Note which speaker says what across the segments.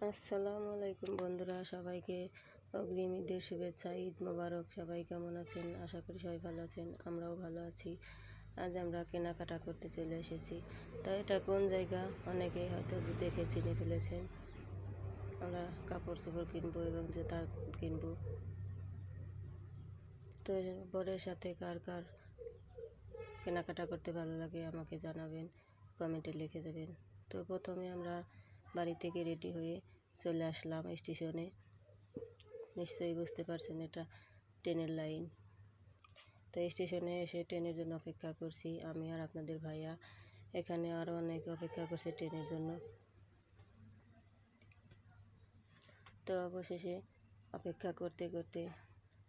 Speaker 1: আসসালামু আলাইকুম বন্ধুরা, সবাইকে অগ্রিম ঈদের শুভেচ্ছা, ঈদ মোবারক। সবাই কেমন আছেন? আশা করি সবাই ভালো আছেন, আমরাও ভালো আছি। আজ আমরা কেনাকাটা করতে চলে এসেছি। তো এটা কোন জায়গা? অনেকেই হয়তো দেখে চিনে ফেলেছেন। আমরা কাপড় চোপড় কিনবো এবং জুতা কিনবো। তো বরের সাথে কার কার কেনাকাটা করতে ভালো লাগে আমাকে জানাবেন, কমেন্টে লিখে দেবেন। তো প্রথমে আমরা বাড়ি থেকে রেডি হয়ে চলে আসলাম স্টেশনে। নিশ্চয়ই বুঝতে পারছেন এটা ট্রেনের লাইন। তো স্টেশনে এসে ট্রেনের জন্য অপেক্ষা করছি আমি আর আপনাদের ভাইয়া। এখানে আরও অনেক অপেক্ষা করছে ট্রেনের জন্য। তো অবশেষে অপেক্ষা করতে করতে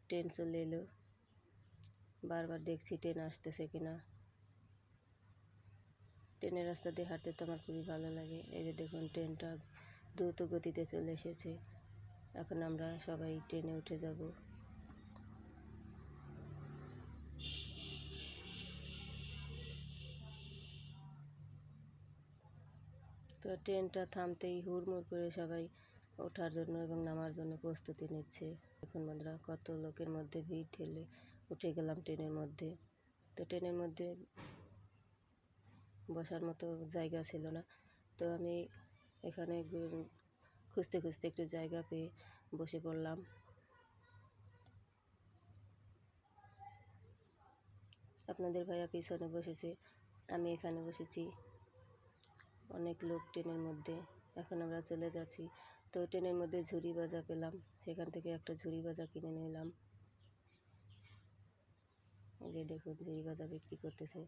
Speaker 1: ট্রেন চলে এলো। বারবার দেখছি ট্রেন আসতেছে কিনা। ট্রেনের রাস্তা দিয়ে হাঁটতে তো আমার খুবই ভালো লাগে। এই যে দেখুন, ট্রেনটা দ্রুত গতিতে চলে এসেছে। এখন আমরা সবাই ট্রেনে উঠে যাব। তো ট্রেনটা থামতেই হুড়মুড় করে সবাই ওঠার জন্য এবং নামার জন্য প্রস্তুতি নিচ্ছে। এখন বন্ধুরা, কত লোকের মধ্যে ভিড় ঠেলে উঠে গেলাম ট্রেনের মধ্যে। তো ট্রেনের মধ্যে বসার মতো জায়গা ছিল না। তো আমি এখানে খুঁজতে খুঁজতে একটু জায়গা পেয়ে বসে পড়লাম। আপনাদের ভাইয়া পিছনে বসেছে, আমি এখানে বসেছি। অনেক লোক ট্রেনের মধ্যে, এখন আমরা চলে যাচ্ছি। তো ট্রেনের মধ্যে ঝুড়ি বাজা পেলাম, সেখান থেকে একটা ঝুড়ি বাজা কিনে নিলাম। এই যে দেখুন, ঝুড়ি বাজা বিক্রি করতেছে।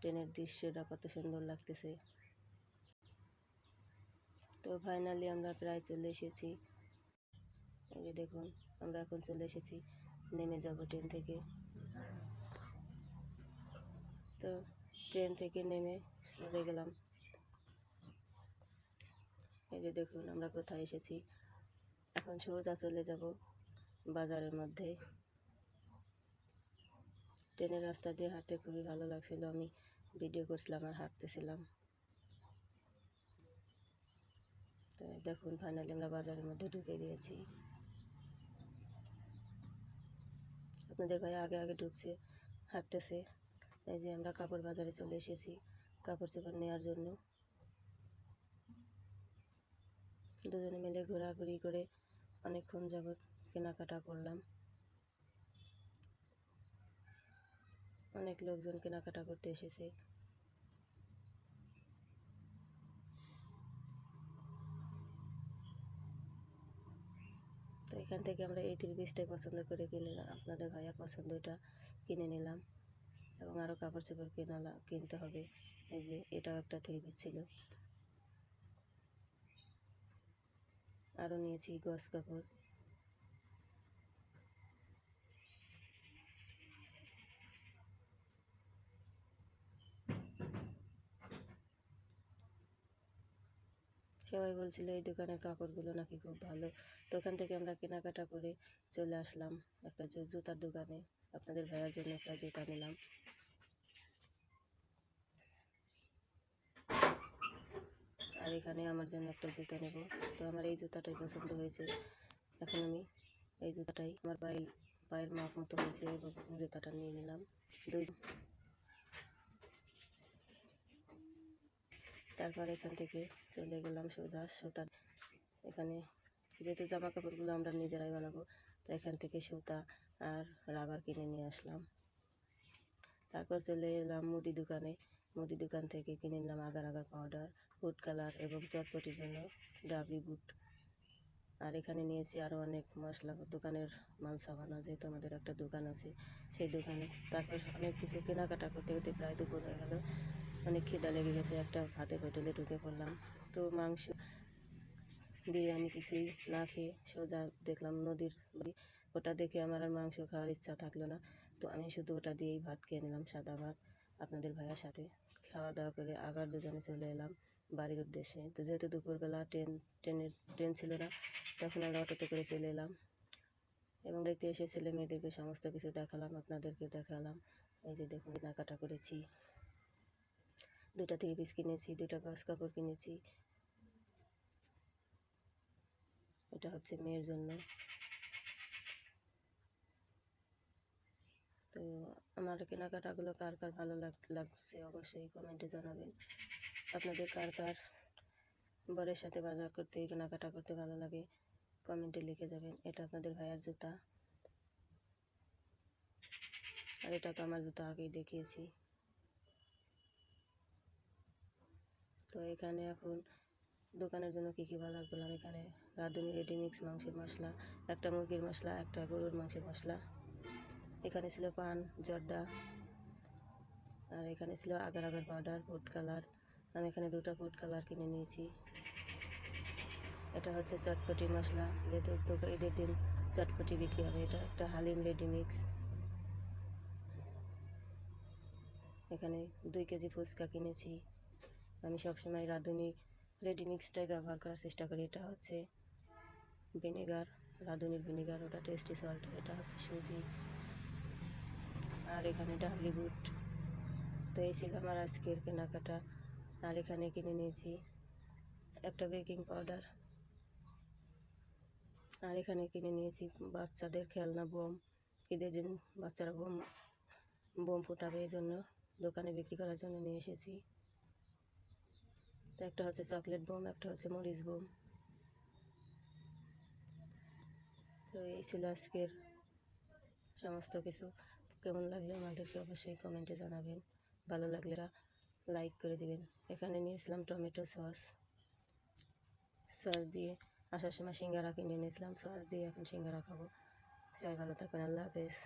Speaker 1: ট্রেনের দৃশ্যটা কত সুন্দর লাগতেছে। তো ফাইনালি আমরা প্রায় চলে এসেছি। এই যে দেখুন, আমরা এখন চলে এসেছি নেমে যাব ট্রেন থেকে। তো ট্রেন থেকে নেমে চলে গেলাম। এই যে দেখুন, আমরা কোথায় এসেছি। এখন সোজা চলে যাব বাজারের মধ্যে। ট্রেনের রাস্তা দিয়ে হাঁটতে খুবই ভালো লাগছিল। আমি ভিডিও করছিলাম আর হাঁটতেছিলাম। তো দেখুন ফাইনালি আমরা বাজারের মধ্যে ঢুকে দিয়েছি আপনাদের ভাই আগে আগে ঢুকছে, হাঁটতেছে। এই যে আমরা কাপড় বাজারে চলে এসেছি, কাপড় চোপড় নেওয়ার জন্য। দুজনে মিলে ঘোরাঘুরি করে অনেকক্ষণ যাবৎ কেনাকাটা করলাম। অনেক লোকজন কেনাকাটা করতে এসেছে। তো এখান থেকে আমরা এই থ্রি পিসটাই পছন্দ করে কিনে আপনাদের ভাইয়া পছন্দটা কিনে নিলাম। এবং আরও কাপড় চোপড় কেনা কিনতে হবে। এই যে এটাও একটা থ্রি পিস ছিল। আরও নিয়েছি গস কাপড়। সবাই বলছিল, এই দোকানের কাপড়গুলো নাকি খুব ভালো। তো ওখান থেকে আমরা কেনাকাটা করে চলে আসলাম একটা জুতার দোকানে। আপনাদের ভাইয়ার জন্য একটা জুতা নিলাম। আর এখানে আমার জন্য একটা জুতা নেব। তো আমার এই জুতাটাই পছন্দ হয়েছে। এখন আমি এই জুতাটাই আমার পায়ে পায়ের মাপ মতো হয়েছে এবং জুতাটা নিয়ে নিলাম। দুই তারপর এখান থেকে চলে গেলাম সোজা সুতা এখানে যেহেতু জামা কাপড়গুলো আমরা নিজেরাই বানাবো, তো এখান থেকে সুতা আর রাবার কিনে নিয়ে আসলাম। তারপর চলে এলাম মুদি দোকানে। মুদি দোকান থেকে কিনে নিলাম agar agar powder food colour এবং চটপটির জন্য ডাবলি বুট। আর এখানে নিয়েছি আরও অনেক মশলা। দোকানের মাল সাবানা যেহেতু আমাদের একটা দোকান আছে সেই দোকানে। তারপর অনেক কিছু কেনাকাটা করতে করতে প্রায় দুপুর হয়ে গেল। অনেক খিদা লেগে গেছে, একটা ভাতের হোটেলে ঢুকে পড়লাম। তো মাংস, বিরিয়ানি কিছুই না খেয়ে সোজা দেখলাম নদীর ওটা দেখে আমার আর মাংস খাওয়ার ইচ্ছা থাকল না। তো আমি শুধু ওটা দিয়েই ভাত খেয়ে নিলাম, সাদা ভাত। আপনাদের ভাইয়ের সাথে খাওয়া দাওয়া করে আবার দুজনে চলে এলাম বাড়ির উদ্দেশ্যে। তো যেহেতু দুপুরবেলা ট্রেন, ট্রেনের, ট্রেন ছিল না, তখন আমরা অটোতে করে চলে এলাম। এবং দেখতে এসে ছেলে মেয়েদেরকে সমস্ত কিছু দেখালাম, আপনাদেরকে দেখালাম। এই যে দেখুন, কেনাকাটা করেছি। দুটা থ্রি পিস কিনেছি দুটা গাছ কাপড় কিনেছি। এটা হচ্ছে মেয়ের জন্য। তো আমার কেনাকাটাগুলো কার কার ভালো লাগ, লাগছে অবশ্যই কমেন্টে জানাবেন। আপনাদের কার কার বরের সাথে বাজার করতে, কেনাকাটা করতে ভালো লাগে কমেন্টে লিখে যাবেন। এটা আপনাদের ভাইয়ার জুতা। আর এটা তো আমার জুতা আগেই দেখিয়েছি। তো এখানে এখন দোকানের জন্য কী কী বাজার করলাম এখানে রাঁধুনি রেডিমিক্স মাংসের মশলা, একটা মুরগির মশলা, একটা গরুর মাংসের মশলা। এখানে ছিল পান, জর্দা, আর এখানে ছিল agar agar powder food colour আমি এখানে দুটো ফুড কালার কিনে নিয়েছি। এটা হচ্ছে চটপটি মশলা, যেহেতু দোকা- ঈদের দিন চটপটি বিক্রি হবে। এটা একটা হালিম রেডি মিক্স এখানে দুই কেজি ফুচকা কিনেছি। আমি সবসময় রাঁধুনি রেডি মিক্সটাই ব্যবহার করার চেষ্টা করি। এটা হচ্ছে ভিনেগার রাঁধুনির ভিনেগার ওটা টেস্টি সল্ট এটা হচ্ছে সুজি। আর এখানে ডাবলি বুট তো এই ছিল আমার আজকের কেনাকাটা। আর এখানে কিনে নিয়েছি একটা বেকিং পাউডার আর এখানে কিনে নিয়েছি বাচ্চাদের খেলনা, বোম। ঈদের দিন বাচ্চারা বোম বোম ফোটাবে, এই জন্য দোকানে বিক্রি করার জন্য নিয়ে এসেছি। তো একটা হচ্ছে চকলেট বোম, একটা হচ্ছে মরিচ বোম। তো এই ছিল আজকের সমস্ত কিছু। কেমন লাগলে আমাদেরকে অবশ্যই কমেন্টে জানাবেন। ভালো লাগলে লাইক করে দিবেন। এখানে নিয়েছিলাম টমেটো সস। সস দিয়ে আসার সময় সিঙ্গারা কিনে নিয়েছিলাম। সস দিয়ে এখন সিঙ্গারা খাব। সবাই ভালো থাকবেন। আল্লাহ হাফেজ।